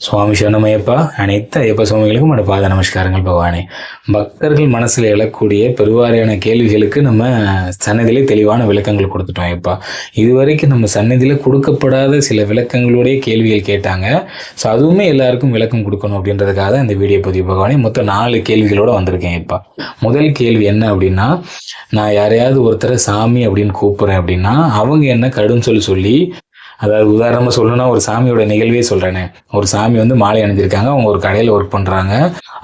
சுவாமி சரணமையப்பா அனைத்து ஐயப்ப சுவாமிகளுக்கும் அந்த பாத நமஸ்காரங்கள் பகவானே. பக்தர்கள் மனசில் எழக்கூடிய பெருவாரியான கேள்விகளுக்கு நம்ம சன்னதியிலே தெளிவான விளக்கங்கள் கொடுத்துட்டோம் ஐயப்பா. இதுவரைக்கும் நம்ம சன்னதியில் கொடுக்கப்படாத சில விளக்கங்களுடைய கேள்விகள் கேட்டாங்க. ஸோ அதுவுமே எல்லாருக்கும் விளக்கம் கொடுக்கணும் அப்படின்றதுக்காக இந்த வீடியோ பதிவு பகவானே. மொத்தம் நாலு கேள்விகளோடு வந்திருக்கேன் ஐயப்பா. முதல் கேள்வி என்ன அப்படின்னா நான் யாரையாவது ஒருத்தரை சாமி அப்படின்னு கூப்பிட்றேன் அப்படின்னா அவங்க என்ன கடும் சொல்லி சொல்லி அதாவது உதாரணமாக சொல்லணும்னா ஒரு சாமியோட நிகழ்வே சொல்கிறேனே ஒரு சாமி வந்து மாலை அணிஞ்சிருக்காங்க. அவங்க ஒரு கடையில் ஒர்க் பண்ணுறாங்க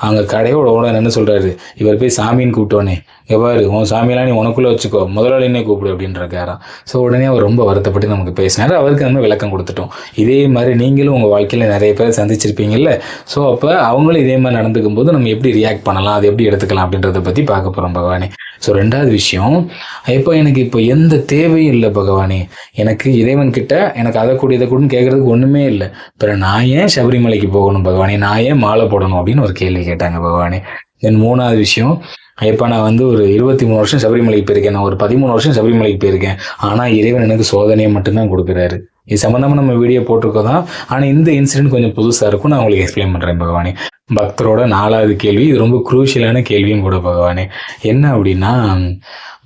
அவங்க கடையோட ஓனர் என்ன சொல்கிறாரு இவர் போய் சாமின்னு கூப்பிட்டோன்னே எவ்வாறு உன் சாமியெல்லாம் நீ உனக்குள்ளே வச்சுக்கோ. முதலாளினே கூப்பிடு அப்படின்றக்காராம் ஸோ உடனே அவர் ரொம்ப வருத்தப்பட்டு நமக்கு பேசினார். அவருக்கு நம்ம விளக்கம் கொடுத்துட்டோம். இதே மாதிரி நீங்களும் உங்கள் வாழ்க்கையில் நிறைய பேர் சந்திச்சிருப்பீங்கல்ல. ஸோ அப்போ அவங்களும் இதே மாதிரி நடந்துக்கும் போது நம்ம எப்படி ரியாக்ட் பண்ணலாம்? அதை எப்படி எடுத்துக்கலாம்? அப்படின்றத பற்றி பார்க்க போகிறோம் பகவானே. ஸோ ரெண்டாவது விஷயம் இப்போ எனக்கு இப்போ எந்த தேவையும் இல்லை பகவானே. எனக்கு இறைவன் கிட்ட எனக்கு எனக்கு அதை கூட இதை கூட கேட்கறதுக்கு ஒன்றுமே இல்லை. பிற நான் ஏன் சபரிமலைக்கு போகணும் பகவானே? நான் ஏன் மாலை போடணும் அப்படின்னு ஒரு கேள்வி கேட்டாங்க பகவானே. தென் மூணாவது விஷயம் இப்போ நான் வந்து ஒரு இருபத்தி மூணு வருஷம் சபரிமலைக்கு போயிருக்கேன். நான் ஒரு பதிமூணு வருஷம் சபரிமலைக்கு போயிருக்கேன். ஆனால் இறைவன் எனக்கு சோதனையை மட்டும்தான் கொடுக்குறாரு. இது சம்மந்தமாக நம்ம வீடியோ போட்டிருக்கோம் தான் ஆனால் இந்த இன்சிடென்ட் கொஞ்சம் புதுசாக இருக்கும். நான் உங்களுக்கு எக்ஸ்பிளைன் பண்ணுறேன் பகவானே. பக்தரோட நாலாவது கேள்வி இது ரொம்ப குரூஷியலான கேள்வியும் கூட பகவானே. என்ன அப்படின்னா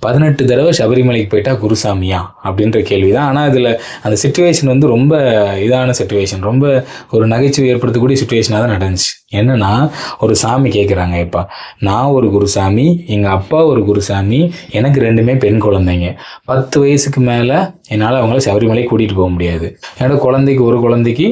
பதினெட்டு தடவை சபரிமலைக்கு போயிட்டா குருசாமியா அப்படின்ற கேள்வி தான் ஆனால் இதில் அந்த சுச்சுவேஷன் வந்து ரொம்ப இதான சுச்சுவேஷன் ரொம்ப ஒரு நகைச்சுவை ஏற்படுத்தக்கூடிய சுச்சுவேஷனாக தான் நடந்துச்சு. என்னன்னா ஒரு சாமி கேட்குறாங்க இப்போ நான் ஒரு குருசாமி எங்கள் அப்பா ஒரு குருசாமி எனக்கு ரெண்டுமே பெண் குழந்தைங்க. பத்து வயசுக்கு மேலே என்னால் அவங்கள சபரிமலை கூட்டிகிட்டு போக முடியாது. என்னோட குழந்தைக்கு ஒரு குழந்தைக்கு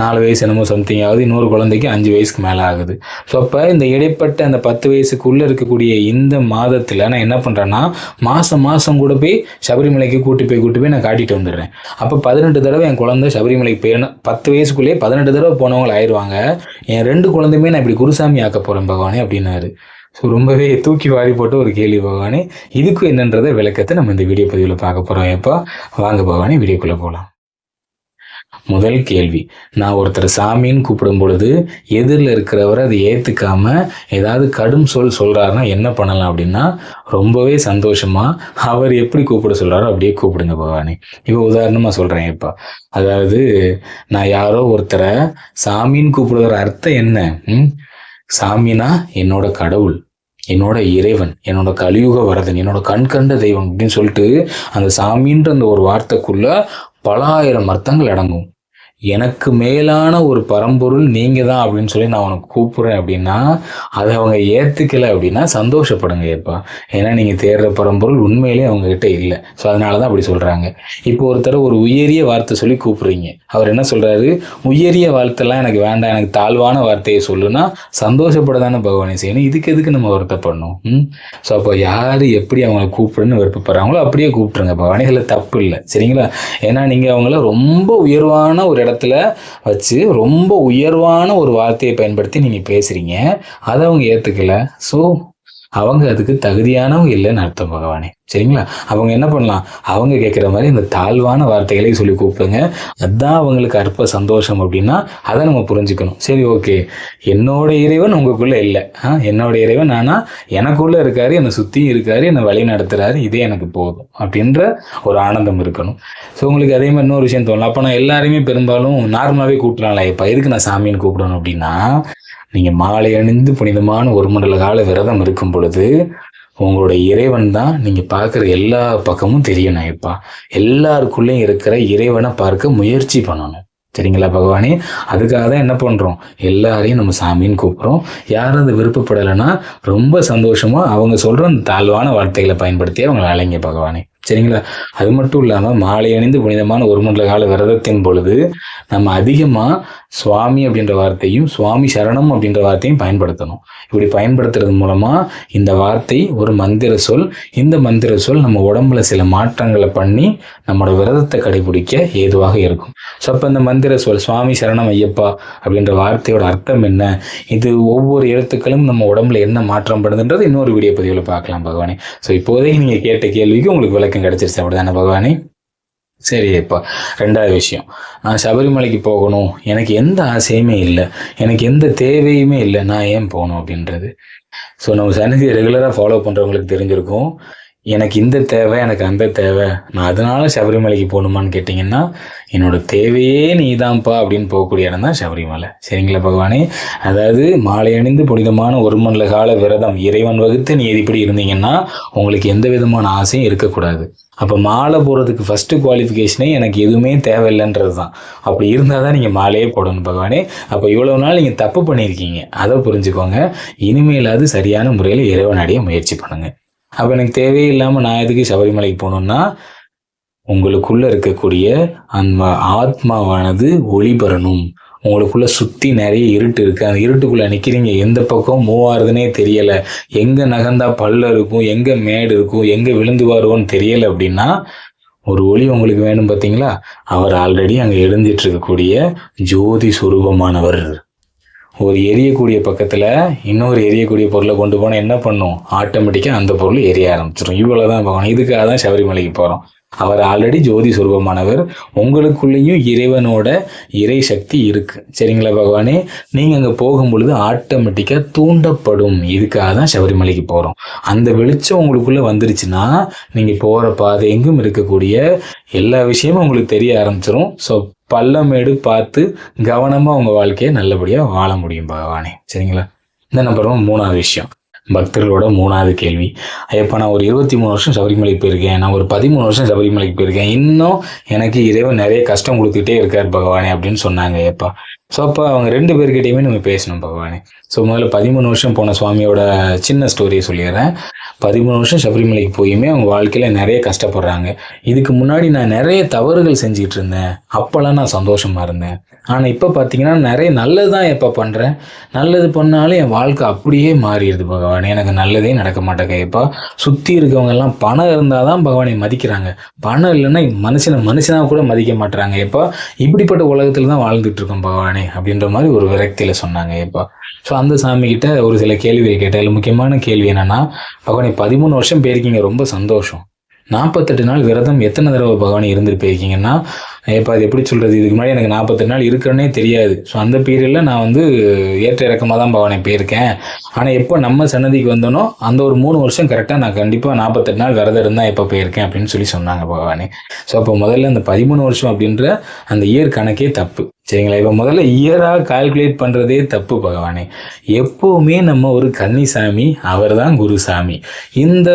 நாலு வயசு என்னமோ சம்திங் ஆகுது இன்னொரு குழந்தைக்கு அஞ்சு வயசுக்கு மேலே ஆகுது. ஸோ அப்போ இந்த இடைப்பட்ட அந்த பத்து வயசுக்குள்ளே இருக்கக்கூடிய இந்த மாதத்தில் நான் என்ன பண்ணுறேன்னா மாதம் மாதம் கூட போய் சபரிமலைக்கு கூட்டி போய் கூட்டி போய் நான் காட்டிட்டு வந்துடுறேன். அப்போ பதினெட்டு தடவை என் குழந்தை சபரிமலைக்கு போயணும் பத்து வயசுக்குள்ளேயே பதினெட்டு தடவை போனவங்கள ஆயிடுவாங்க. என் ரெண்டு குழந்தையுமே நான் இப்படி குருசாமி ஆக்க போகிறேன் பகவானே அப்படின்னாரு. ஸோ ரொம்பவே தூக்கி வாரி போட்டு ஒரு கேள்வி பகவானே. இதுக்கும் என்னன்றதை விளக்கத்தை நம்ம இந்த வீடியோ பதிவில் பார்க்க போகிறோம் எப்போ வாங்க பகவானே வீடியோக்குள்ளே போகலாம் முதல் கேள்வி. நான் ஒருத்தர் சாமின்னு கூப்பிடும் பொழுது எதிரில் இருக்கிறவர் அதை ஏற்றுக்காம ஏதாவது கடும் சொல் சொல்கிறாருன்னா என்ன பண்ணலாம் அப்படின்னா ரொம்பவே சந்தோஷமா அவர் எப்படி கூப்பிட சொல்கிறாரோ அப்படியே கூப்பிடுங்க பகவானே. இப்போ உதாரணமாக சொல்கிறேன் இப்போ. அதாவது நான் யாரோ ஒருத்தரை சாமின்னு கூப்பிடுற அர்த்தம் என்ன? சாமினா என்னோட கடவுள் என்னோட இறைவன் என்னோட கலியுக வரதன் என்னோட கண் கண்ட தெய்வம் அப்படின்னு சொல்லிட்டு அந்த சாமின்ற அந்த ஒரு வார்த்தைக்குள்ள பல ஆயிரம் அர்த்தங்கள் அடங்கும். எனக்கு மேலான ஒரு பரம்பொருள் நீங்க தான் அப்படின்னு சொல்லி நான் உனக்கு கூப்பிடுறேன் அப்படின்னா அதை அவங்க ஏத்துக்கல அப்படின்னா சந்தோஷப்படுங்க ஏப்பா. ஏன்னா நீங்க தேடுற பரம்பொருள் உண்மையிலேயே அவங்க கிட்ட இல்லை. ஸோ அதனால தான் அப்படி சொல்றாங்க. இப்போ ஒருத்தர் ஒரு உயரிய வார்த்தை சொல்லி கூப்பிடுறீங்க. அவர் என்ன சொல்றாரு? உயரிய வார்த்தைலாம் எனக்கு வேண்டாம். எனக்கு தாழ்வான வார்த்தையை சொல்லுன்னா சந்தோஷப்பட தானே பகவானே செய்யணும். இதுக்கு எதுக்கு நம்ம வருத்தப்படணும் ம்? ஸோ அப்போ யார் எப்படி அவங்கள கூப்பிடுன்னு விருப்பப்படுறாங்களோ அப்படியே கூப்பிட்டுருங்க பகவானே. இதில் தப்பு இல்லை. சரிங்களா? ஏன்னா நீங்கள் அவங்கள ரொம்ப உயர்வான ஒரு இடத்துல வச்சு ரொம்ப உயர்வான ஒரு வார்த்தையை பயன்படுத்தி நீங்கள் பேசுகிறீங்க அதை அவங்க ஏற்றுக்கல ஸோ அவங்க அதுக்கு தகுதியானவங்க இல்லைன்னு அர்த்தம் பகவானே. சரிங்களா? அவங்க என்ன பண்ணலாம்? அவங்க கேட்குற மாதிரி இந்த தாழ்வான வார்த்தைகளை சொல்லி கூப்பிடுங்க அதுதான் அவங்களுக்கு அற்ப சந்தோஷம் அப்படின்னா அதை நம்ம புரிஞ்சுக்கணும். சரி ஓகே. என்னோட இறைவன் உங்களுக்குள்ள இல்லை. என்னோட இறைவன் ஆனா எனக்குள்ள இருக்காரு என்னை சுற்றியும் இருக்காரு என்னை வழி நடத்துறாரு இதே எனக்கு போதும் அப்படின்ற ஒரு ஆனந்தம் இருக்கணும். ஸோ உங்களுக்கு அதே மாதிரி இன்னொரு விஷயம் தோணலாம். அப்போ நான் எல்லாரையுமே பெரும்பாலும் நார்மலாகவே கூப்பிடலாம்ல. இப்போ எதுக்கு நான் சாமின்னு கூப்பிடணும் அப்படின்னா நீங்கள் மாலை அணிந்து புனிதமான ஒரு மண்டல கால விரதம் இருக்கும் பொழுது உங்களுடைய இறைவன் தான் நீங்கள் பார்க்குற எல்லா பக்கமும் தெரியணும் இப்பா எல்லாருக்குள்ளேயும் இருக்கிற இறைவனை பார்க்க முயற்சி பண்ணணும். சரிங்களா பகவானே? அதுக்காக தான் என்ன பண்ணுறோம் எல்லாரையும் நம்ம சாமின்னு கூப்பிட்றோம். யாரும் அது விருப்பப்படலைன்னா ரொம்ப சந்தோஷமாக அவங்க சொல்கிற அந்த தாழ்வான வார்த்தைகளை பயன்படுத்தி அவங்களை அலைங்க பகவானே. சரிங்களா? அது மட்டும் இல்லாமல் மாலை அணிந்து புனிதமான ஒரு மண்டல கால விரதத்தின் பொழுது நம்ம அதிகமாக சுவாமி அப்படின்ற வார்த்தையும் சுவாமி சரணம் அப்படின்ற வார்த்தையும் பயன்படுத்தணும். இப்படி பயன்படுத்துறது மூலமாக இந்த வார்த்தை ஒரு மந்திர சொல் இந்த மந்திர சொல் நம்ம உடம்புல சில மாற்றங்களை பண்ணி நம்மளோட விரதத்தை கடைபிடிக்க ஏதுவாக இருக்கும். ஸோ அப்போ இந்த மந்திர சொல் சுவாமி சரணம் ஐயப்பா அப்படின்ற வார்த்தையோட அர்த்தம் என்ன? இது ஒவ்வொரு எழுத்துக்களும் நம்ம உடம்புல என்ன மாற்றம் படுதுன்றது இன்னொரு வீடியோ பதிவில் பார்க்கலாம் பகவானே. ஸோ இப்போதைக்கு நீங்கள் கேட்ட கேள்விக்கு உங்களுக்கு விளக்கம் கிடைச்சிருச்சு அப்படிதானே பகவானே? சரி இப்போ ரெண்டாவது விஷயம். நான் சபரிமலைக்கு போகணும். எனக்கு எந்த ஆசையுமே இல்லை. எனக்கு எந்த தேவையுமே இல்லை. நான் ஏன் போகணும் அப்படின்றது. ஸோ நம்ம சன்னதியை ரெகுலராக ஃபாலோ பண்ணுறவங்களுக்கு தெரிஞ்சிருக்கும். எனக்கு இந்த தேவை எனக்கு அந்த தேவை. நான் அதனால சபரிமலைக்கு போகணுமான்னு கேட்டிங்கன்னா என்னோட தேவையே நீதான்ப்பா அப்படின்னு போகக்கூடிய இடம் தான் சபரிமலை. சரிங்களா பகவானே? அதாவது மாலை அணிந்து புனிதமான ஒரு மண்டல கால விரதம் இறைவன் வகுத்து நீ இப்படி இருந்தீங்கன்னா உங்களுக்கு எந்த விதமான ஆசையும் இருக்கக்கூடாது. அப்போ மாலை போகிறதுக்கு ஃபஸ்ட்டு குவாலிஃபிகேஷனே எனக்கு எதுவுமே தேவையில்லைன்றது தான். அப்படி இருந்தால் தான் நீங்கள் மாலையே போடணும் பகவானே. அப்போ இவ்வளோ நாள் நீங்கள் தப்பு பண்ணியிருக்கீங்க. அதை புரிஞ்சுக்கோங்க. இனிமேலாவது சரியான முறையில் இறைவன் அடைய முயற்சி பண்ணுங்கள் அப்போ எனக்கு தேவையில்லாமல் நான் எதுக்கு சபரிமலைக்கு போகணுன்னா உங்களுக்குள்ள இருக்கக்கூடிய அந்த ஆத்மாவானது ஒளிபரணும். உங்களுக்குள்ளே உங்களுக்குள்ள சுற்றி நிறைய இருட்டு இருக்குது அந்த இருட்டுக்குள்ளே நிற்கிறீங்க எந்த பக்கம் மூவ் ஆகுதுன்னே தெரியலை. எங்கே நகர்ந்தா பல்ல இருக்கும் எங்கே மேடு இருக்கும் எங்கே விழுந்து வருவோன்னு தெரியலை அப்படின்னா ஒரு ஒளி உங்களுக்கு வேணும் பார்த்தீங்களா அவர் ஆல்ரெடி அங்கே எழுந்துட்டு இருக்கக்கூடிய ஜோதி சுரூபமானவர். ஒரு எரியக்கூடிய பக்கத்தில் இன்னொரு எரியக்கூடிய பொருளை கொண்டு போனால் என்ன பண்ணும்? ஆட்டோமேட்டிக்காக அந்த பொருள் எரிய ஆரம்பிச்சிடும் இவ்வளோ தான் பார்க்கணும் இதுக்காக தான் சபரிமலைக்கு போகிறோம் அவர் ஆல்ரெடி ஜோதி சுரூபமானவர். உங்களுக்குள்ளேயும் இறைவனோட இறை சக்தி இருக்கு. சரிங்களா பகவானே? நீங்கள் அங்கே போகும் பொழுது ஆட்டோமேட்டிக்காக தூண்டப்படும். இதுக்காக தான் சபரிமலைக்கு போகிறோம் அந்த வெளிச்சம் உங்களுக்குள்ளே வந்துருச்சுன்னா நீங்கள் போகிற பாதை எங்கும் இருக்கக்கூடிய எல்லா விஷயமும் உங்களுக்கு தெரிய ஆரம்பிச்சிடும் ஸோ பள்ளமேடு பார்த்து கவனமாக உங்கள் வாழ்க்கையை நல்லபடியாக வாழ முடியும் பகவானே. சரிங்களா? இந்த நம்பர் மூணாவது விஷயம். பக்தர்களோட மூணாவது கேள்வி. ஐயப்பா நான் ஒரு இருபத்தி மூணு வருஷம் சபரிமலைக்கு போயிருக்கேன். நான் ஒரு பதிமூணு வருஷம் சபரிமலைக்கு போயிருக்கேன். இன்னும் எனக்கு இறைவன் நிறைய கஷ்டம் கொடுத்துட்டே இருக்கார் பகவானே அப்படின்னு சொன்னாங்க ஐயப்பா. ஸோ அப்போ அவங்க ரெண்டு பேர்கிட்டையுமே நம்ம பேசணும் பகவானே. ஸோ முதல்ல பதிமூணு வருஷம் போன சுவாமியோட சின்ன ஸ்டோரியை சொல்லிடுறேன். பதிமூணு வருஷம் சபரிமலைக்கு போயுமே அவங்க வாழ்க்கையில் நிறைய கஷ்டப்படுறாங்க. இதுக்கு முன்னாடி நான் நிறைய தவறுகள் செஞ்சுட்டு இருந்தேன். அப்போல்லாம் நான் சந்தோஷமா இருந்தேன். ஆனால் இப்போ பார்த்தீங்கன்னா நிறைய நல்லது தான் எப்போ பண்ணுறேன் நல்லது பண்ணாலும் என் வாழ்க்கை அப்படியே மாறிடுது பகவானே. எனக்கு நல்லதே நடக்க மாட்டேங்க இப்போ சுற்றி இருக்கவங்கெல்லாம் பணம் இருந்தால் தான் பகவானை மதிக்கிறாங்க. பணம் இல்லைன்னா மனுஷனை மனுஷனாக கூட மதிக்க மாட்டுறாங்க இப்போ இப்படிப்பட்ட உலகத்தில் தான் வாழ்ந்துட்டு இருக்கோம் பகவானே அப்படின்ற மாதிரி ஒரு விரக்தியில் சொன்னாங்க இப்போ. ஸோ அந்த சாமி கிட்ட ஒரு சில கேள்விகள் கேட்டேன். முக்கியமான கேள்வி என்னன்னா பகவான் பதிமூணு வருஷம் போயிருக்கீங்க ரொம்ப சந்தோஷம். நாற்பத்தெட்டு நாள் விரதம் எத்தனை தடவை பகவானி இருந்துட்டு போயிருக்கீங்கன்னா இப்போ அது எப்படி சொல்கிறது இதுக்கு முன்னாடி எனக்கு நாற்பத்தெட்டு நாள் இருக்கிறனே தெரியாது. ஸோ அந்த பீரியடில் நான் வந்து ஏற்ற இறக்கமாக தான் பகவானே போயிருக்கேன். ஆனால் எப்போ நம்ம சன்னதிக்கு வந்தனோ அந்த ஒரு மூணு வருஷம் கரெக்டாக நான் கண்டிப்பாக நாற்பத்தெட்டு நாள் விரதம் இருந்தால் எப்போ போயிருக்கேன் அப்படின்னு சொல்லி சொன்னாங்க பகவானே. ஸோ அப்போ முதல்ல அந்த பதிமூணு வருஷம் அப்படின்ற அந்த இயர் கணக்கே தப்பு. சரிங்களா? இப்போ முதல்ல இயராக கால்குலேட் பண்ணுறதே தப்பு பகவானே. எப்போவுமே நம்ம ஒரு கன்னிசாமி அவர் தான் குருசாமி. இந்த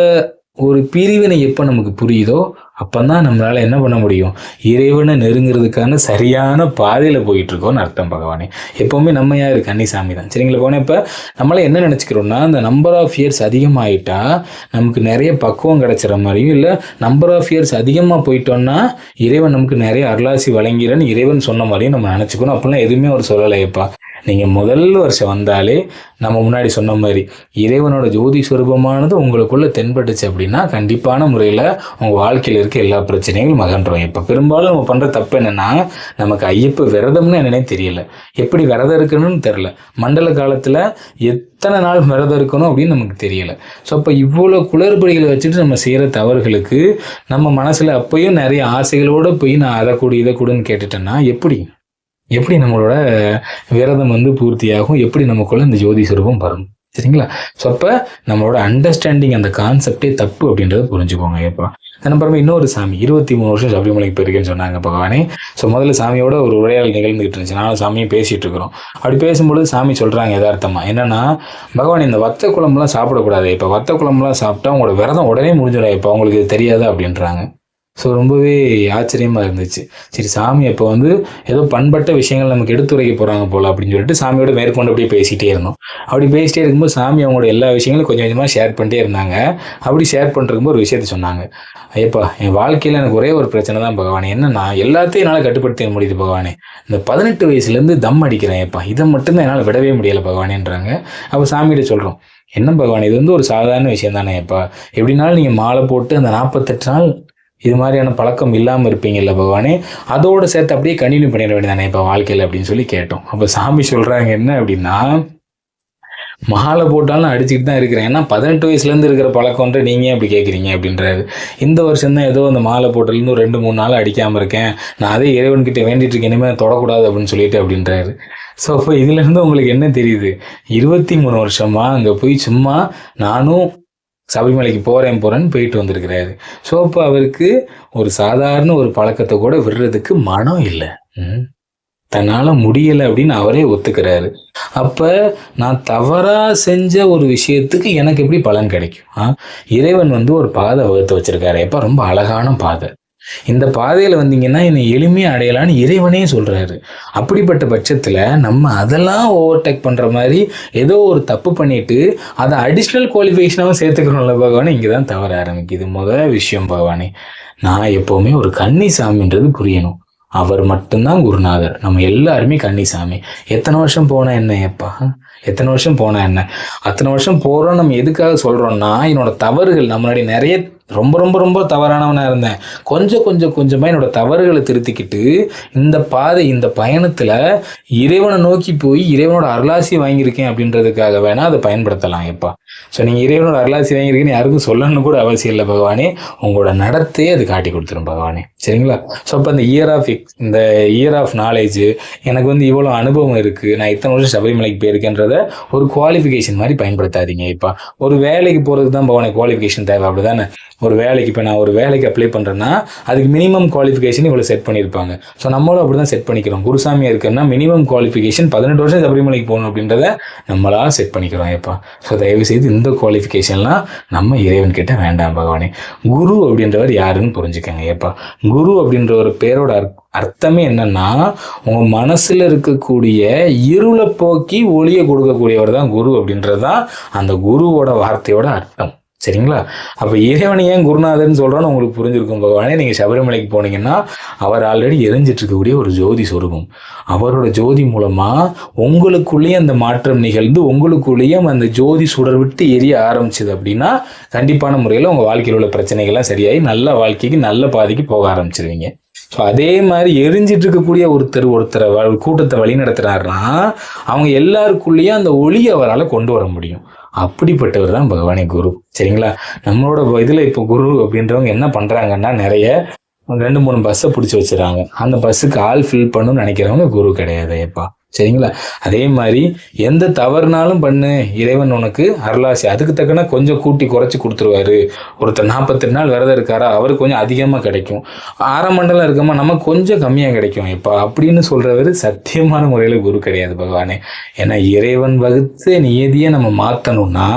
ஒரு பிரிவினை எப்போ நமக்கு புரியுதோ அப்போ தான் நம்மளால் என்ன பண்ண முடியும்? இறைவனை நெருங்கிறதுக்கான சரியான பாதையில் போயிட்டுருக்கோன்னு அர்த்தம் பகவானே. எப்போவுமே நம்ம யார்? கன்னிசாமி தான். சரிங்களா போனேன் இப்போ நம்மளை என்ன நினச்சிக்கிறோம்னா அந்த நம்பர் ஆஃப் இயர்ஸ் அதிகமாகிட்டா நமக்கு நிறைய பக்குவம் கிடைச்சிற மாதிரியும் இல்லை நம்பர் ஆஃப் இயர்ஸ் அதிகமாக போயிட்டோம்னா இறைவன் நமக்கு நிறைய அருளாசி வழங்கிறன்னு இறைவன் சொன்ன மாதிரியும் நம்ம நினச்சிக்கணும். அப்படிலாம் எதுவுமே ஒரு சொல்லலையப்பா. நீங்கள் முதல் வருஷம் வந்தாலே நம்ம முன்னாடி சொன்ன மாதிரி இறைவனோட ஜோதி சுரூபமானது உங்களுக்குள்ளே தென்பட்டுச்சு அப்படின்னா கண்டிப்பான முறையில் உங்கள் வாழ்க்கையில் இருக்க எல்லா பிரச்சனைகளும் அகன்றோம். இப்போ பெரும்பாலும் நம்ம பண்ணுற தப்பு என்னென்னா நமக்கு ஐயப்ப விரதம்னு என்னன்னே தெரியல. எப்படி விரதம் இருக்கணும்னு தெரில மண்டல காலத்தில் எத்தனை நாள் விரதம் இருக்கணும் அப்படின்னு நமக்கு தெரியல. ஸோ அப்போ இவ்வளோ குளறுபடிகளை வச்சுட்டு நம்ம செய்கிற தவறுகளுக்கு நம்ம மனசில் அப்பயும் நிறைய ஆசைகளோடு போய் நான் அதை கூடு இதை கூடுன்னு கேட்டுட்டேன்னா எப்படி? எப்படி நம்மளோட விரதம் வந்து பூர்த்தியாகும்? எப்படி நமக்குள்ள இந்த ஜோதி சுரூபம் வரும்? சரிங்களா? ஸோ அப்போ நம்மளோட அண்டர்ஸ்டாண்டிங் அந்த கான்செப்டே தப்பு அப்படின்றத புரிஞ்சுக்கோங்க ஏப்பா அப்புறமா இன்னொரு சாமி இருபத்தி மூணு வருஷம் சபரிமலைக்கு போயிருக்கேன்னு சொன்னாங்க பகவானே. ஸோ முதல்ல சாமியோட ஒரு உரையாடல் நிகழ்ந்துகிட்டு இருந்துச்சு. நானும் சாமியும் பேசிகிட்டு இருக்கிறோம். அப்படி பேசும்பொழுது சாமி சொல்கிறாங்க யதார்த்தமாக என்னன்னா பகவான் இந்த வத்த குழம்புலாம் சாப்பிடக்கூடாது இப்போ வத்த குழம்புலாம் சாப்பிட்டா உங்களோட விரதம் உடனே முடிஞ்சிடும் இப்போ அவங்களுக்கு தெரியாது அப்படின்றாங்க. ஸோ ரொம்பவே ஆச்சரியமாக இருந்துச்சு. சரி சாமி அப்போ வந்து ஏதோ பண்பட்ட விஷயங்கள் நமக்கு எடுத்துரைக்க போகிறாங்க போல் அப்படின்னு சொல்லிட்டு சாமியோட மேற்கொண்டு அப்படியே பேசிகிட்டே இருந்தோம். அப்படி பேசிகிட்டே இருக்கும்போது சாமி அவங்களோட எல்லா விஷயங்களும் கொஞ்சம் கொஞ்சமாக ஷேர் பண்ணிட்டே இருந்தாங்க. அப்படி ஷேர் பண்ணுறதுக்கு ஒரு விஷயத்த சொன்னாங்க. ஐயப்பா என் வாழ்க்கையில் எனக்கு ஒரே ஒரு பிரச்சனை தான் பகவானே. என்னன்னா எல்லாத்தையும் என்னால் கட்டுப்படுத்த முடியுது பகவானே. இந்த பதினெட்டு வயசுலேருந்து தம் அடிக்கிறேன் ஐயப்பா. இதை மட்டும்தான் என்னால் விடவே முடியலை பகவானேன்றாங்க. அப்போ சாமிகிட்ட சொல்கிறோம் என்ன பகவான் இது வந்து ஒரு சாதாரண விஷயம் தானே எப்பா எப்படினாலும் நீங்கள் மாலை போட்டு அந்த நாற்பத்தெட்டு நாள் இது மாதிரியான பழக்கம் இல்லாமல் இருப்பீங்கல்ல பகவானே அதோடு சேர்த்து அப்படியே கண்டினியூ பண்ணிட வேண்டியதானே இப்போ வாழ்க்கையில் அப்படின்னு சொல்லி கேட்டோம். அப்போ சாமி சொல்கிறாங்க என்ன அப்படின்னா மாலை போட்டாலும் அடிச்சுட்டு தான் இருக்கிறேன். ஏன்னா பதினெட்டு வயசுலேருந்து இருக்கிற பழக்கம்ன்ற நீங்கள் அப்படி கேட்குறீங்க அப்படின்றாரு. இந்த வருஷம் தான் ஏதோ அந்த மாலை போட்டலேருந்து ரெண்டு மூணு நாள் அடிக்காமல் இருக்கேன். நான் அதே இறைவன்கிட்ட வேண்டிட்டு இருக்கேன். இனிமேல் தொடக்கூடாது அப்படின்னு சொல்லிட்டு அப்படின்றாரு. ஸோ அப்போ இதுலேருந்து உங்களுக்கு என்ன தெரியுது? இருபத்தி மூணு வருஷமாக அங்கே போய் சும்மா நானும் சபரிமலைக்கு போகிறேன் போகிறேன்னு போயிட்டு வந்திருக்கிறாரு. ஸோ அப்போ அவருக்கு ஒரு சாதாரண ஒரு பழக்கத்தை கூட விடுறதுக்கு மனம் இல்லை. ம். முடியலை அப்படின்னு அவரே ஒத்துக்கிறாரு. அப்போ நான் தவறாக செஞ்ச ஒரு விஷயத்துக்கு எனக்கு எப்படி பலன் கிடைக்கும்? ஆ? இறைவன் வந்து ஒரு பாதை வகுத்து வச்சுருக்காரு. எப்போ ரொம்ப அழகான பாதை. இந்த பாதையில் வந்தீங்கன்னா என்னை எளிமையை அடையலான்னு இறைவனே சொல்றாரு. அப்படிப்பட்ட பட்சத்துல நம்ம அதெல்லாம் ஓவர்டேக் பண்ற மாதிரி ஏதோ ஒரு தப்பு பண்ணிட்டு அதை அடிஷ்னல் குவாலிஃபிகேஷனாகவும் சேர்த்துக்கிறோம்ல பகவானே இங்கே தான் தவற ஆரம்பிக்குது. முதல் விஷயம் பகவானே நான் எப்போவுமே ஒரு கன்னிசாமின்றது புரியணும். அவர் மட்டும்தான் குருநாதர். நம்ம எல்லாருமே கன்னிசாமி. எத்தனை வருஷம் போனா என்ன எப்பா எத்தனை வருஷம் போனா என்ன? அத்தனை வருஷம் போறோம் நம்ம எதுக்காக சொல்றோம்னா என்னோட தவறுகள் நம்மளுடைய நிறைய ரொம்ப ரொம்ப ரொம்ப தவறானவனா இருந்தேன். கொஞ்சம் கொஞ்சம் கொஞ்சமா என்னோட தவறுகளை திருத்திக்கிட்டு இந்த பாதை இந்த பயணத்துல இறைவனை நோக்கி போய் இறைவனோட அருளாசி வாங்கியிருக்கேன் அப்படின்றதுக்காக வேணா அதை பயன்படுத்தலாம் எப்பா ஸோ நீங்கள் இறைவனோட அருளாசி வாங்கியிருக்கேன்னு யாருக்கும் சொல்லணும்னு கூட அவசியம் இல்லை பகவானே. உங்களோட நடத்தையே அது காட்டி கொடுத்துரும் பகவானே. சரிங்களா? ஸோ அப்போ இந்த இயர் ஆஃப் இந்த இயர் ஆஃப் நாலேஜ் எனக்கு வந்து இவ்வளோ அனுபவம் இருக்குது நான் இத்தனை வருஷம் சபரிமலைக்கு போயிருக்கேன்றத ஒரு குவாலிஃபிகேஷன் மாதிரி பயன்படுத்தாதீங்க இப்போ ஒரு வேலைக்கு போகிறதுக்கு தான் பகவானே குவாலிஃபிகேஷன் தேவை அப்படிதானே? ஒரு வேலைக்கு இப்போ நான் ஒரு வேலைக்கு அப்ளை பண்ணுறேன்னா அதுக்கு மினிமம் குவாலிஃபிகேஷன் இவ்வளோ செட் பண்ணியிருப்பாங்க. ஸோ நம்மளும் அப்படி தான் செட் பண்ணிக்கிறோம். குருசாமியாக இருக்குன்னா மினிமம் குவாலிஃபிகேஷன் பதினெட்டு வருஷம் சபரிமலைக்கு போகணும் அப்படின்றத நம்மளா செட் பண்ணிக்கிறோம் ஏப்பா ஸோ தயவுசெய்து இந்த குவாலிஃபிகேஷன்லாம் நம்ம இறைவன் கிட்ட வேண்டாம் பகவானே. குரு அப்படின்றவர் யாருன்னு புரிஞ்சுக்கங்க ஏப்பா குரு அப்படின்ற ஒரு பேரோட அர்த்தமே என்னன்னா உங்க மனசுல இருக்கக்கூடிய இருளை போக்கி ஒளியை கொடுக்கக்கூடியவர் தான் குரு அப்படின்றது தான் அந்த குருவோட வார்த்தையோட அர்த்தம். சரிங்களா? அப்போ இறைவனை ஏன் குருநாதர்னு சொல்றோன்னு உங்களுக்கு புரிஞ்சிருக்கும் பகவானே. நீங்கள் சபரிமலைக்கு போனீங்கன்னா அவர் ஆல்ரெடி எரிஞ்சிட்டு இருக்கக்கூடிய ஒரு ஜோதி சொருகம் அவரோட ஜோதி மூலமாக உங்களுக்குள்ளேயே அந்த மாற்றம் நிகழ்ந்து உங்களுக்குள்ளேயும் அந்த ஜோதி சுடர் விட்டு எரிய ஆரம்பிச்சது அப்படின்னா கண்டிப்பான முறையில் உங்கள் வாழ்க்கையில் உள்ள பிரச்சனைகள்லாம் சரியாகி நல்ல வாழ்க்கைக்கு நல்ல பாதைக்கு போக ஆரம்பிச்சிருவீங்க. ஸோ அதே மாதிரி எரிஞ்சிட்டு இருக்கக்கூடிய ஒருத்தர் ஒருத்தரை கூட்டத்தை வழி நடத்துறாருன்னா அவங்க எல்லாருக்குள்ளேயும் அந்த ஒளியை அவரால் கொண்டு வர முடியும். அப்படிப்பட்டவர் தான் பகவானே குரு. சரிங்களா? நம்மளோட இதில் இப்போ குரு அப்படின்றவங்க என்ன பண்ணுறாங்கன்னா நிறைய ரெண்டு மூணு பஸ்ஸை பிடிச்சி வச்சுறாங்க அந்த பஸ்ஸுக்கு ஆள் ஃபில் பண்ணணும்னு நினைக்கிறவங்க குரு கிடையாது எப்பா சரிங்களா? அதே மாதிரி எந்த தவறுனாலும் பண்ணு இறைவன் உனக்கு அருளாசி. அதுக்கு தக்கன கொஞ்சம் கூட்டி குறைச்சி கொடுத்துருவாரு. ஒருத்தர் நாற்பத்தெட்டு நாள் விரதம் இருக்காரா அவருக்கு கொஞ்சம் அதிகமாக கிடைக்கும். ஆறாம் மண்டலம் இருக்கமா நமக்கு கொஞ்சம் கம்மியாக கிடைக்கும். இப்போ அப்படின்னு சொல்கிறவர் சத்தியமான முறையில் குரு கிடையாது பகவானே. ஏன்னா இறைவன் வகுத்து நியதியை நம்ம மாற்றணும்னா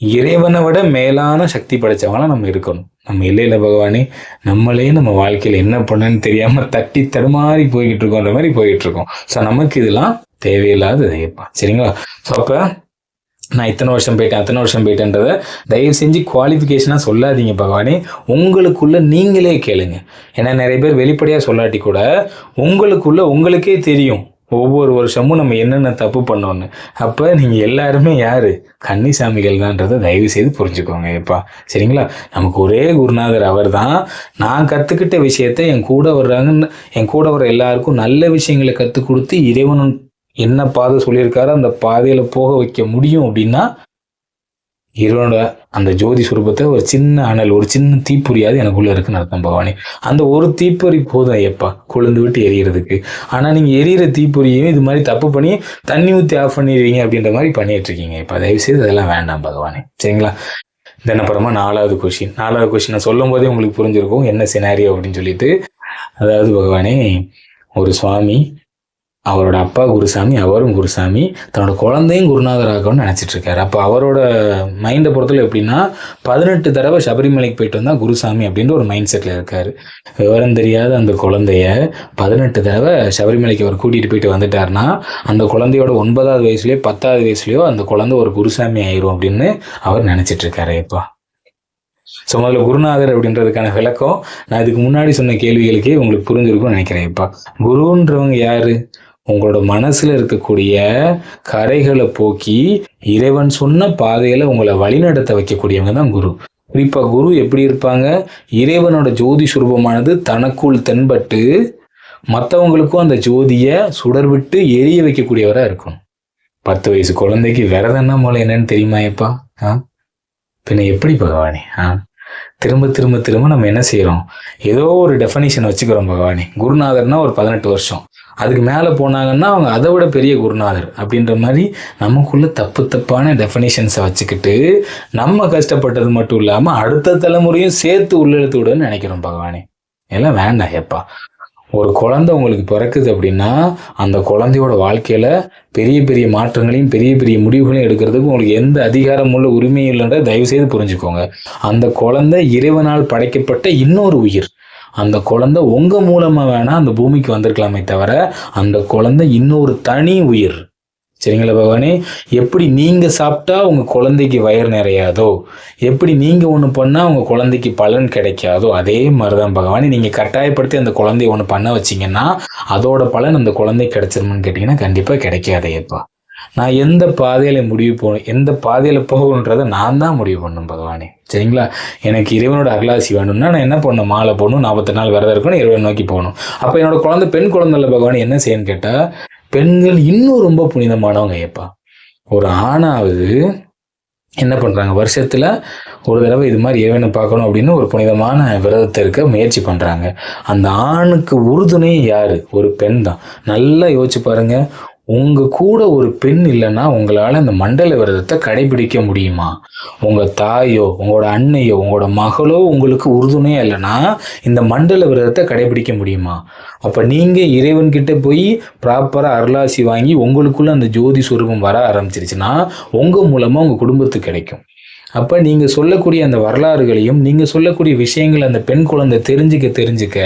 இறைவனை விட மேலான சக்தி படைத்தவங்களாம் நம்ம இருக்கணும். நம்ம இல்லையில பகவானே நம்மளே நம்ம வாழ்க்கையில் என்ன பண்ணுன்னு தெரியாம தட்டி தடுமாறி போய்கிட்டு இருக்கோன்ற மாதிரி போய்கிட்டு இருக்கோம் ஸோ நமக்கு இதெல்லாம் தேவையில்லாத ஐயப்பா சரிங்களா? ஸோ அப்போ நான் இத்தனை வருஷம் போயிட்டேன் அத்தனை வருஷம் போயிட்டேன்றதை தயவு செஞ்சு குவாலிஃபிகேஷனாக சொல்லாதீங்க பகவானே. உங்களுக்குள்ள நீங்களே கேளுங்க. ஏன்னா நிறைய பேர் வெளிப்படையாக சொல்லாட்டி கூட உங்களுக்குள்ள உங்களுக்கே தெரியும். ஒவ்வொரு வருஷமும் நம்ம என்னென்ன தப்பு பண்ணோன்னு அப்போ நீங்கள் எல்லாருமே யார்? கன்னிசாமிகள் தான்றதை தயவு செய்து புரிஞ்சுக்கோங்க எப்பா சரிங்களா? நமக்கு ஒரே குருநாதர் அவர் தான் நான் கற்றுக்கிட்ட விஷயத்தை என் கூட வர்றாங்கன்னு என் கூட வர எல்லாருக்கும் நல்ல விஷயங்களை கற்றுக் கொடுத்து இறைவன் என்ன பாதை சொல்லியிருக்காரோ அந்த பாதையில் போக வைக்க முடியும் அப்படின்னா ஹீரோட அந்த ஜோதி சுரூபத்தை ஒரு சின்ன அனல் ஒரு சின்ன தீப்பொறியாவது எனக்குள்ள இருக்குன்னு அர்த்தம் பவானி அந்த ஒரு தீப்பொறி போதும் ஐயப்பா கொழுந்து விட்டு எரியறதுக்கு. ஆனால் நீங்கள் எரியிற தீப்பொறியையும் இது மாதிரி தப்பு பண்ணி தண்ணி ஊற்றி ஆஃப் பண்ணிடுவீங்க அப்படின்ற மாதிரி பண்ணிட்டு இருக்கீங்க இப்போ தயவு செய்து அதெல்லாம் வேண்டாம் பகவானே. சரிங்களா? தென் அப்புறமா நாலாவது கொஷின் நாலாவது கொஷினை சொல்லும் போதே உங்களுக்கு புரிஞ்சிருக்கும். என்ன சினாரியோ அப்படின்னு சொல்லிட்டு. அதாவது பகவானே ஒரு சுவாமி அவரோட அப்பா குருசாமி அவரும் குருசாமி தன்னோட குழந்தையும் குருநாதர் ஆகணும்னு நினச்சிட்டு இருக்காரு. அப்போ அவரோட மைண்டை பொறுத்தல எப்படின்னா பதினெட்டு தடவை சபரிமலைக்கு போயிட்டு வந்தால் குருசாமி அப்படின்ற ஒரு மைண்ட் செட்டில் இருக்காரு. விவரம் தெரியாத அந்த குழந்தைய பதினெட்டு தடவை சபரிமலைக்கு அவர் கூட்டிகிட்டு போயிட்டு வந்துட்டாருன்னா அந்த குழந்தையோட ஒன்பதாவது வயசுலயோ பத்தாவது வயசுலேயோ அந்த குழந்தை ஒரு குருசாமி ஆயிரும் அப்படின்னு அவர் நினச்சிட்டு இருக்காரு இப்போ ஸோ முதல்ல குருநாதர் அப்படின்றதுக்கான விளக்கம். நான் இதுக்கு முன்னாடி சொன்ன கேள்விகளுக்கே உங்களுக்கு புரிஞ்சிருக்கும்னு நினைக்கிறேன் இப்போ குருன்றவங்க யாரு? உங்களோட மனசுல இருக்கக்கூடிய கரைகளை போக்கி இறைவன் சொன்ன பாதையில உங்களை வழிநடத்த வைக்கக்கூடியவங்க தான் குரு. குறிப்பா குரு எப்படி இருப்பாங்க? இறைவனோட ஜோதி சுரூபமானது தனக்குள் தென்பட்டு மற்றவங்களுக்கும் அந்த ஜோதியை சுடர் விட்டு எரிய வைக்கக்கூடியவரா இருக்கணும். பத்து வயசு குழந்தைக்கு விரதம்னா மூலம் என்னன்னு தெரியுமா எப்பா? ஆ? பின்ன எப்படி பகவானே? ஆ? திரும்ப திரும்ப திரும்ப நம்ம என்ன செய்கிறோம் ஏதோ ஒரு டெஃபனிஷன் வச்சுக்கிறோம் பகவானே. குருநாதர்னா ஒரு பதினெட்டு வருஷம். அதுக்கு மேலே போனாங்கன்னா அவங்க அதை விட பெரிய குருநாதர் அப்படின்ற மாதிரி நமக்குள்ள தப்பு தப்பான டெஃபினேஷன்ஸை வச்சுக்கிட்டு நம்ம கஷ்டப்பட்டது மட்டும் இல்லாமல் அடுத்த தலைமுறையும் சேர்த்து உள்ளெழுத்து விடுன்னு நினைக்கிறோம் பகவானே. எல்லாம் வேண்டாம் எப்பா ஒரு குழந்தை உங்களுக்கு பிறக்குது அப்படின்னா அந்த குழந்தையோட வாழ்க்கையில பெரிய பெரிய மாற்றங்களையும் பெரிய பெரிய முடிவுகளையும் எடுக்கிறதுக்கு உங்களுக்கு எந்த அதிகாரம் உள்ள உரிமையும் இல்லைன்ற தயவு செய்து புரிஞ்சுக்கோங்க. அந்த குழந்தை இறைவனால் படைக்கப்பட்ட இன்னொரு உயிர். அந்த குழந்தை உங்கள் மூலமாக வேணால் அந்த பூமிக்கு வந்திருக்கலாமே தவிர அந்த குழந்தை இன்னொரு தனி உயிர். சரிங்களா பகவானே? எப்படி நீங்கள் சாப்பிட்டா உங்கள் குழந்தைக்கு வயிறு நிறையாதோ எப்படி நீங்கள் ஒன்று பண்ணால் உங்கள் குழந்தைக்கு பலன் கிடைக்காதோ அதே மாதிரி தான் பகவானே நீங்கள் கட்டாயப்படுத்தி அந்த குழந்தைய ஒன்று பண்ண வச்சீங்கன்னா அதோட பலன் அந்த குழந்தை கிடைச்சிருமான்னு கேட்டிங்கன்னா கண்டிப்பாக கிடைக்காதேப்பா நான் எந்த பாதையில முடிவு போகணும் எந்த பாதையில போகணுன்றதை நான் தான் முடிவு பண்ணும் பகவானே. சரிங்களா? எனக்கு இறைவனோட அகலாசி வேணும்னா நான் என்ன பண்ணணும்? மாலை போகணும் நாற்பத்தி நாள் விரதம் இருக்கணும் இறைவன் நோக்கி போகணும். அப்போ என்னோட குழந்தை பெண் குழந்தைல பகவான் என்ன செய்யன்னு கேட்டால் பெண்கள் இன்னும் ரொம்ப புனிதமானவங்க ஏப்பா ஒரு ஆணாவது என்ன பண்ணுறாங்க வருஷத்தில் ஒரு தடவை இது மாதிரி இறைவனை பார்க்கணும் அப்படின்னு ஒரு புனிதமான விரதத்தை இருக்க முயற்சி பண்ணுறாங்க அந்த ஆணுக்கு உறுதுணை யார்? ஒரு பெண் தான். நல்லா யோசிச்சு பாருங்க. உங்கள் கூட ஒரு பெண் இல்லைன்னா உங்களால் இந்த மண்டல விரதத்தை கடைபிடிக்க முடியுமா? உங்கள் தாயோ உங்களோட அன்னையோ உங்களோட மகளோ உங்களுக்கு உறுதுணையாக இல்லைன்னா இந்த மண்டல விரதத்தை கடைபிடிக்க முடியுமா? அப்போ நீங்கள் இறைவன்கிட்ட போய் ப்ராப்பராக அருளாசி வாங்கி உங்களுக்குள்ளே அந்த ஜோதி சுரூபம் வர ஆரம்பிச்சிருச்சுன்னா உங்கள் மூலமாக உங்கள் குடும்பத்துக்கு கிடைக்கும். அப்போ நீங்கள் சொல்லக்கூடிய அந்த வரலாறுகளையும் நீங்கள் சொல்லக்கூடிய விஷயங்கள் அந்த பெண் குழந்தை தெரிஞ்சுக்க தெரிஞ்சுக்க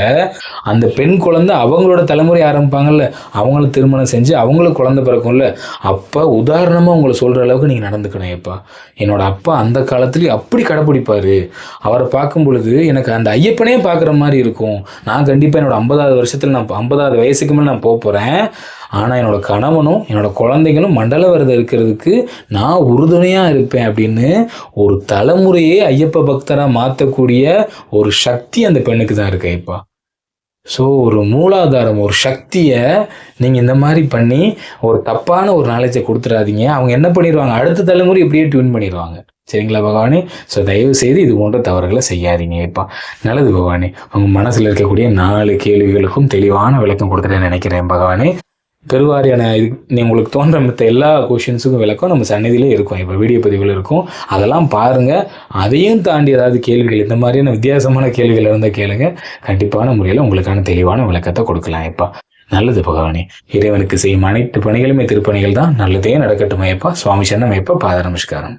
அந்த பெண் குழந்தை அவங்களோட தலைமுறை ஆரம்பிப்பாங்கல்ல அவங்கள திருமணம் செஞ்சு அவங்களும் குழந்தை பிறக்கும்ல அப்போ உதாரணமாக உங்களை சொல்கிற அளவுக்கு நீங்கள் நடந்துக்கணும் எப்பா என்னோட அப்பா அந்த காலத்துலேயும் அப்படி கடைப்பிடிப்பார். அவரை பார்க்கும் பொழுது எனக்கு அந்த ஐயப்பனே பார்க்குற மாதிரி இருக்கும். நான் கண்டிப்பாக என்னோட ஐம்பதாவது வருஷத்தில் நான் ஐம்பதாவது வயசுக்கு மேலே நான் போக போகிறேன் ஆனால் என்னோடய கணவனும் என்னோடய குழந்தைகளும் மண்டல விரதம் இருக்கிறதுக்கு நான் உறுதுணையாக இருப்பேன் அப்படின்னு ஒரு தலைமுறையே ஐயப்ப பக்தராக மாற்றக்கூடிய ஒரு சக்தி அந்த பெண்ணுக்கு தான் இருக்கு இப்போ ஸோ ஒரு மூலாதாரம் ஒரு சக்தியை நீங்கள் இந்த மாதிரி பண்ணி ஒரு தப்பான ஒரு நாலேஜை கொடுத்துடாதீங்க. அவங்க என்ன பண்ணிடுவாங்க? அடுத்த தலைமுறை இப்படியே டியூன் பண்ணிடுவாங்க. சரிங்களா பகவானே? ஸோ தயவு செய்து இது போன்ற தவறுகளை செய்யாதீங்க இப்போ நல்லது பகவானே. உங்கள் மனசில் இருக்கக்கூடிய நாலு கேள்விகளுக்கும் தெளிவான விளக்கம் கொடுத்துட்டு நினைக்கிறேன் பகவானே. பெருவாரியான இது நீ உங்களுக்கு தோன்ற மற்ற எல்லா கொஷின்ஸுக்கும் விளக்கம் நம்ம சன்னதியிலே இருக்கும். இப்போ வீடியோ பதிவில் இருக்கும். அதெல்லாம் பாருங்கள் அதையும் தாண்டி ஏதாவது கேள்விகள் இந்த மாதிரியான வித்தியாசமான கேள்விகள் இருந்தால் கேளுங்க. கண்டிப்பான முறையில் உங்களுக்கான தெளிவான விளக்கத்தை கொடுக்கலாம் இப்போ நல்லது பகவானே. இறைவனுக்கு செய்யும் அனைத்து பணிகளுமே திருப்பணிகள் தான். நல்லதே நடக்கட்டும் ஐயப்பா. சுவாமி சரணம் ஐயப்பா. பாத நமஸ்காரம்.